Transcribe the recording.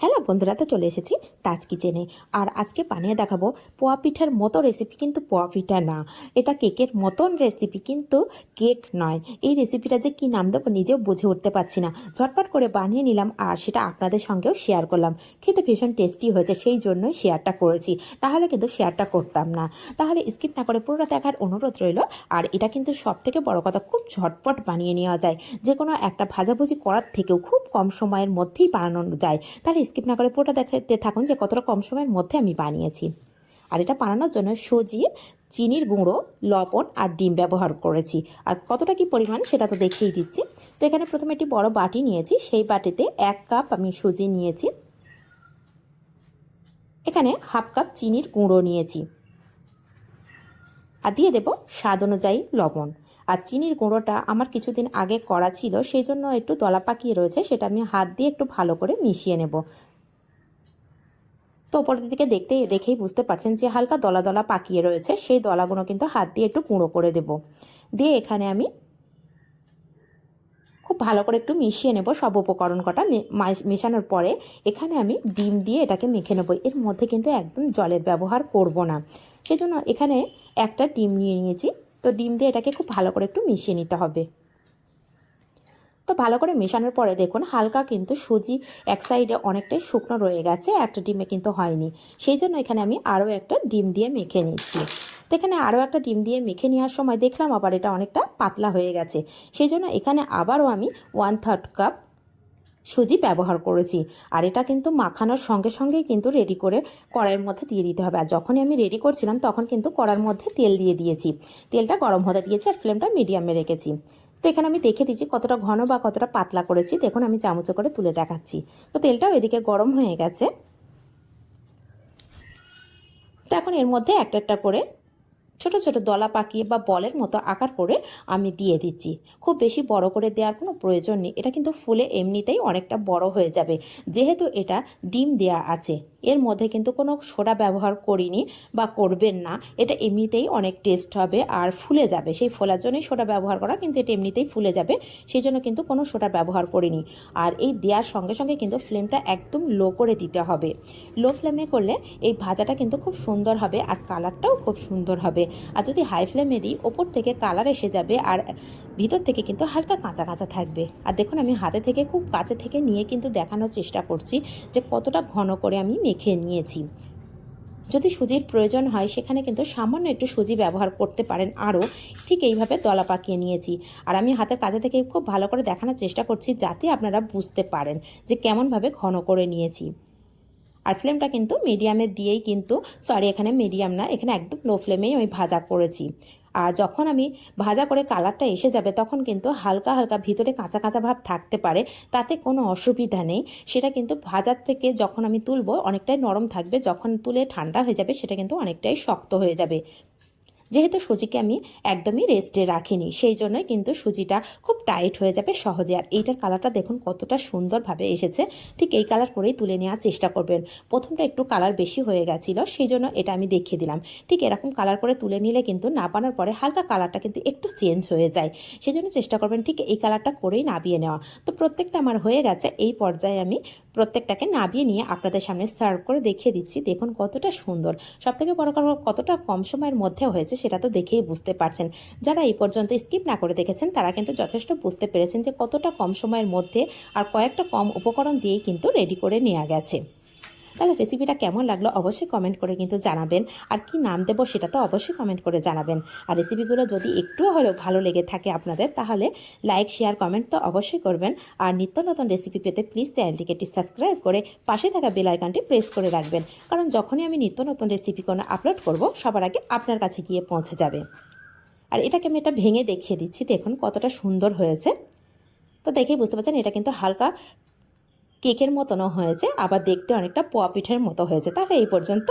Hello বন্ধুরা, তো চলে এসেছি তাজ কিচেনে আর আজকে বানিয়ে দেখাবো পোয়া পিঠার মতো রেসিপি কিন্তু পোয়া পিঠা না। এটা কেকের মতন রেসিপি কিন্তু কেক নয়। এই রেসিপিটা যে কী নাম দেবো নিজেও বুঝে উঠতে পারছি না। ঝটপট করে বানিয়ে নিলাম আর সেটা আপনাদের সঙ্গেও শেয়ার করলাম। খেতে ভীষণ টেস্টি হয়েছে, সেই জন্যই শেয়ারটা করেছি। তাহলে কিন্তু শেয়ারটা করতাম না। তাহলে স্কিপ না করে পুরোটা দেখার অনুরোধ রইল। আর এটা কিন্তু সব থেকে বড় কথা, খুব ঝটপট বানিয়ে নেওয়া যায়। যে কোনো একটা ভাজাভুজি করার থেকেও খুব কম সময়ের মধ্যেই বানানো যায়। তাহলে স্কিপ না করে পুরোটা দেখাতে থাকুন যে কতটা কম সময়ের মধ্যে আমি বানিয়েছি। আর এটা বানানোর জন্য সুজি চিনির গুঁড়ো, লবণ আর ডিম ব্যবহার করেছি। আর কতটা কি পরিমাণ সেটা তো দেখিয়েই দিচ্ছি। তো এখানে প্রথমে একটি বড় বাটি নিয়েছি। সেই বাটিতে এক কাপ আমি সুজি নিয়েছি। এখানে হাফ কাপ চিনির গুঁড়ো নিয়েছি। আর দিয়ে দেব স্বাদ অনুযায়ী লবণ। আর চিনির গুঁড়োটা আমার কিছুদিন আগে করা ছিল সেই জন্য একটু দলা পাকিয়ে রয়েছে, সেটা আমি হাত দিয়ে একটু ভালো করে মিশিয়ে নেব। তো ওপরের দিকে দেখতে, দেখেই বুঝতে পারছেন যে হালকা দলা দলা পাকিয়ে রয়েছে, সেই দলাগুলো কিন্তু হাত দিয়ে একটু গুঁড়ো করে দেব। দিয়ে এখানে আমি খুব ভালো করে একটু মিশিয়ে নেব সব উপকরণ কটা মেশানোর পরে। এখানে আমি ডিম দিয়ে এটাকে মেখে নেব, এর মধ্যে কিন্তু একদম জলের ব্যবহার করব না। সেজন্য এখানে একটা ডিম নিয়ে নিয়েছি। তো ডিম দিয়ে এটাকে খুব ভালো করে একটু মিশিয়ে নিতে হবে। তো ভালো করে মেশানোর পরে দেখুন, হালকা কিন্তু সুজি এক সাইডে অনেকটাই শুকনো রয়ে গেছে, একটা ডিমে কিন্তু হয়নি। সেই জন্য এখানে আমি আরও একটা ডিম দিয়ে মেখে নিচ্ছি। তো এখানে আরও একটা ডিম দিয়ে মেখে নেওয়ার সময় দেখলাম আবার এটা অনেকটা পাতলা হয়ে গেছে। সেই জন্য এখানে আবারও আমি ওয়ান থার্ড কাপ সুজি ব্যবহার করেছি। আর এটা কিন্তু মাখানোর সঙ্গে সঙ্গেই কিন্তু রেডি করে কড়াইয়ের মধ্যে দিয়ে দিতে হবে। আর যখনই আমি রেডি করছিলাম, তখন কিন্তু কড়ার মধ্যে তেল দিয়ে দিয়েছি। তেলটা গরম হতে দিয়েছি আর ফ্লেমটা মিডিয়ামে রেখেছি। তো এখানে আমি দেখে দিচ্ছি কতটা ঘন বা কতটা পাতলা করেছি। দেখুন, আমি চামচে করে তুলে দেখাচ্ছি। তো তেলটাও এদিকে গরম হয়ে গেছে। তো এখন এর মধ্যে একটা একটা করে ছোট ছোট দলা পাকিয়ে বা বলের মতো আকার করে আমি দিয়ে দিচ্ছি। খুব বেশি বড় করে দেওয়ার কোনো প্রয়োজন নেই। এটা কিন্তু ফুলে এমনিতেই অনেকটা বড় হয়ে যাবে। যেহেতু এটা ডিম দেয়া আছে। এর মধ্যে কিন্তু কোনো সোডা ব্যবহার করিনি বা করবেন না। এটা এমনিতেই অনেক টেস্ট হবে আর ফুলে যাবে। সেই ফোলার জন্যই সোডা ব্যবহার করা কিন্তু এটা এমনিতেই ফুলে যাবে। সেই জন্য কিন্তু কোনো সোডা ব্যবহার করিনি। আর এই দেওয়ার সঙ্গে সঙ্গে কিন্তু ফ্লেমটা একদম লো করে দিতে হবে। লো ফ্লেমে করলে এই ভাজাটা কিন্তু খুব সুন্দর হবে আর কালারটাও খুব সুন্দর হবে। আর যদি হাই ফ্লেমে দিই, ওপর থেকে কালার এসে যাবে আর ভিতর থেকে কিন্তু হালকা কাঁচা কাঁচা থাকবে। আর দেখুন আমি হাতে থেকে খুব কাছে থেকে নিয়ে কিন্তু দেখানোর চেষ্টা করছি যে কতটা ঘন করে আমি মেখে নিয়েছি। যদি সুজির প্রয়োজন হয়, সেখানে কিন্তু সামান্য একটু সুজি ব্যবহার করতে পারেন আরও। ঠিক এইভাবে দলা পাকিয়ে নিয়েছি। আর আমি হাতের কাছে থেকে খুব ভালো করে দেখানোর চেষ্টা করছি যাতে আপনারা বুঝতে পারেন যে কেমনভাবে ঘন করে নিয়েছি। আর ফ্লেমটা কিন্তু মিডিয়ামে দিয়েই কিন্তু, সরি এখানে মিডিয়াম না, এখানে একদম লো ফ্লেমেই আমি ভাজা করেছি। আর যখন আমি ভাজা করে কালারটা এসে যাবে, তখন কিন্তু হালকা হালকা ভিতরে কাঁচা কাঁচা ভাব থাকতে পারে, তাতে কোনো অসুবিধা নেই। সেটা কিন্তু ভাজার থেকে যখন আমি তুলব, অনেকটাই নরম থাকবে। যখন তুলে ঠান্ডা হয়ে যাবে, সেটা কিন্তু অনেকটাই শক্ত হয়ে যাবে। যেহেতু সুজিকে আমি একদমই রেস্টে রাখিনি, সেই জন্যই কিন্তু সুজিটা খুব টাইট হয়ে যাবে সহজে। আর এইটার কালারটা দেখুন কতটা সুন্দরভাবে এসেছে। ঠিক এই কালার করেই তুলে নেওয়ার চেষ্টা করবেন। প্রথমটা একটু কালার বেশি হয়ে গেছিল, সেই জন্য এটা আমি দেখিয়ে দিলাম। ঠিক এরকম কালার করে তুলে নিলে কিন্তু নাবানোর পরে হালকা কালারটা কিন্তু একটু চেঞ্জ হয়ে যায়। সেই জন্য চেষ্টা করবেন ঠিক এই কালারটা করেই নাবিয়ে নেওয়া। তো প্রত্যেকটা আমার হয়ে গেছে, এই পর্যায়ে আমি প্রত্যেকটাকে নাবিয়ে নিয়ে আপনাদের সামনে সার্ভ করে দেখিয়ে দিচ্ছি। দেখুন কতটা সুন্দর। সবথেকে বড় কথা কতটা কম সময়ের মধ্যে হয়েছে সেটা তো দেখেই বুঝতে পারছেন। যারা এই পর্যন্ত স্কিপ না করে দেখেছেন, তারা কিন্তু যথেষ্ট বুঝতে পেরেছেন যে কতটা কম সময়ের মধ্যে আর কয়েকটা কম উপকরণ দিয়েই কিন্তু রেডি করে নেওয়া গেছে। তাহলে রেসিপিটা কেমন লাগল অবশ্যই কমেন্ট করে কিন্তু জানাবেন। আর কি নাম দেবো সেটা তো অবশ্যই কমেন্ট করে জানাবেন। আর রেসিপিগুলো যদি একটুও হলেও ভালো লেগে থাকে আপনাদের, তাহলে লাইক শেয়ার কমেন্ট তো অবশ্যই করবেন। আর নিত্য নতুন রেসিপি পেতে প্লিজ চ্যানেলটিকে একটি সাবস্ক্রাইব করে পাশে থাকা বেল আইকনটি প্রেস করে রাখবেন। কারণ যখনই আমি নিত্য নতুন রেসিপি কোনো আপলোড করব, সবার আগে আপনার কাছে গিয়ে পৌঁছে যাবে। আর এটাকে আমি এটা ভেঙে দেখিয়ে দিচ্ছি, দেখুন কতটা সুন্দর হয়েছে। তো দেখেই বুঝতে পারছেন, এটা কিন্তু হালকা কেকের মতনও হয়েছে আবার দেখতে অনেকটা পোয়া পিঠের মতো হয়েছে। তাহলে এই পর্যন্ত।